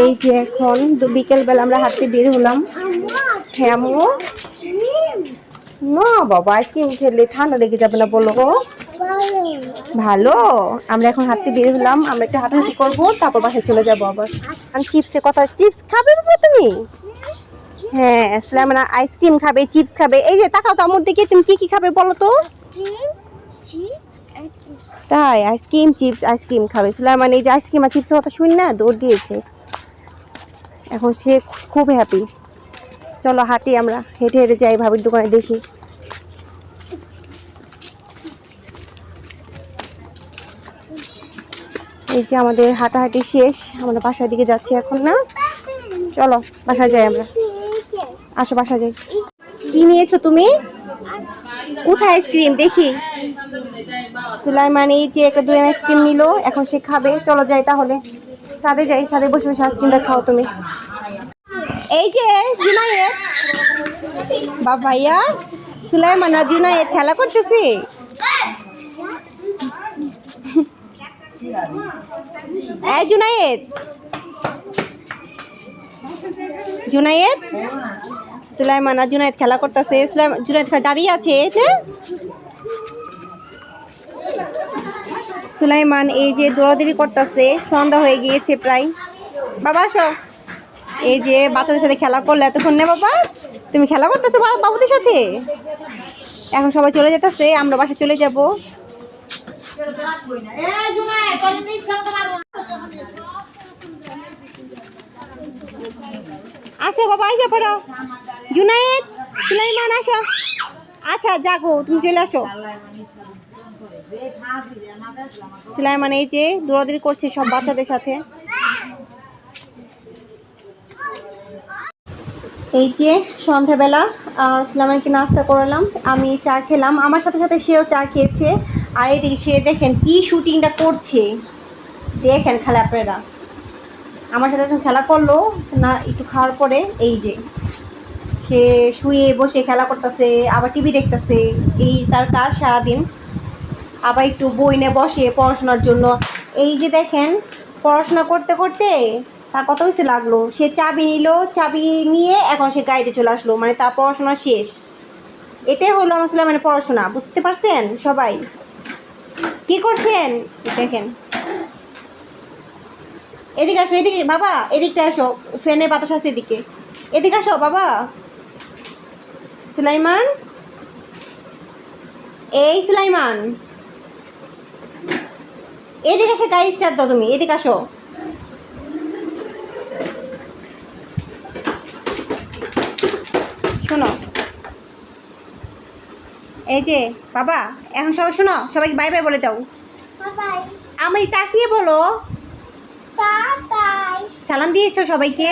এই যে এখন বিকেলবেলা আমরা হাঁটতে বের হলাম। হ্যাঁ না বাবা, আইসক্রিম খেলে ঠান্ডা লেগে যাবে না বলো ভালো? আমরা এখন হাঁটতে বের হলাম, আমরা একটু হাঁটাহাঁটি করব, তারপর বাসায় চলে যাব আবার। আমি চিপসের কথা, চিপস খাবে বাবা তুমি? হ্যাঁ সুলাইমানা আইসক্রিম খাবে, চিপস খাবে। এই যে তাকাও তো আমার দিকে, তুমি কি কি খাবে বলো তো? তাই, আইসক্রিম, চিপস, আইসক্রিম খাবে। সুলাইমান, এই যে আইসক্রিম আর চিপসের কথা শুনি না, দৌড় দিয়েছে। এখন সে খুব হ্যাপি চলো হাঁটি আমরা। হেঁটে হেঁটে যাই ভাবির দোকানে দেখি। এই যে আমাদের হাঁটাহাঁটি শেষ। আমরা বাসার দিকে যাচ্ছি এখন, না? চলো, বাসায় যাই আমরা। আসো বাসা যাই। কি নিয়েছো তুমি? কোথায় আইসক্রিম? দেখি। সুলাইমান এই যে একটা দুই আইসক্রিম নিল, এখন সে খাবে। চলো যাই তাহলে। সাদে যাই, সাদে বসে বসে আইসক্রিমটা খাও তুমি। এই যে, জুনায়েদ। বা ভাইয়া সুলাইমান, আর জুনায়েদ খেলা করতেছে। এই জুনায়েদ। জুনায়েদ। সুলাইমান আর জুনায়েদ খেলা করতেছে। সুলাইমান, জুনায়েদ দাঁড়িয়ে আছে এটা সুলাইমান এই যে দৌড়াদৌড়ি করতেছে। সন্ধ্যা হয়ে গিয়েছে প্রায়। বাবা, আসো। এই যে বাচ্চাদের সাথে খেলা করলে এতক্ষণ না বাবা, তুমি খেলা করতেছো বাবুদের সাথে? এখন সবাই চলে যেতেছে, আমরা বাসা চলে যাব। আসো বাবা, আসো পড়ো। জুনায়েদ, সুলাইমান, আসো। আচ্ছা যাকো তুমি চলে আসো। সুলাইমান, এই যে দৌড়াদৌড়ি করছে সব বাচ্চাদের সাথে। এই যে সন্ধ্যাবেলা আহ, সুলাইমানকে নাস্তা করালাম আমি চা খেলাম। আমার সাথে সাথে সেও চা খেয়েছে। আর এইদিকে সে দেখেন কি শুটিংটা করছে। দেখেন খালি আপনারা। আমার সাথে যখন খেলা করল না একটু খাওয়ার পরে এই যে সে শুয়ে বসে খেলা করতেছে আবার টিভি দেখতেছে। এই তার কাজ সারাদিন। আবার একটু বই নিয়ে বসে পড়াশোনার জন্য। এই যে দেখেন পড়াশোনা করতে করতে তার কত কিছু লাগল। সে চাবি নিল, চাবি নিয়ে এখন সে গাড়িতে চলে আসলো মানে তার পড়াশোনা শেষ। এটাই হলো আমার ছেলে মানে পড়াশোনা, বুঝতে পারছেন সবাই? কি করছেন? দেখেন। এদিকে আসো, এদিকে, বাবা, এদিকটা আসো ফ্যানে বাতাস আছে এদিকে। এদিকে আসো, বাবা। সুলাইমান? এই সুলাইমান। এদিকে আসে গাড়ি স্টার্ট দাও তুমি, এদিকে আসো। শোনো। এই যে বাবা এখন সবাই শোনো সবাইকে বাই বাই বলে দাও। আমি তাকিয়ে বলো। সালাম দিয়েছ সবাইকে।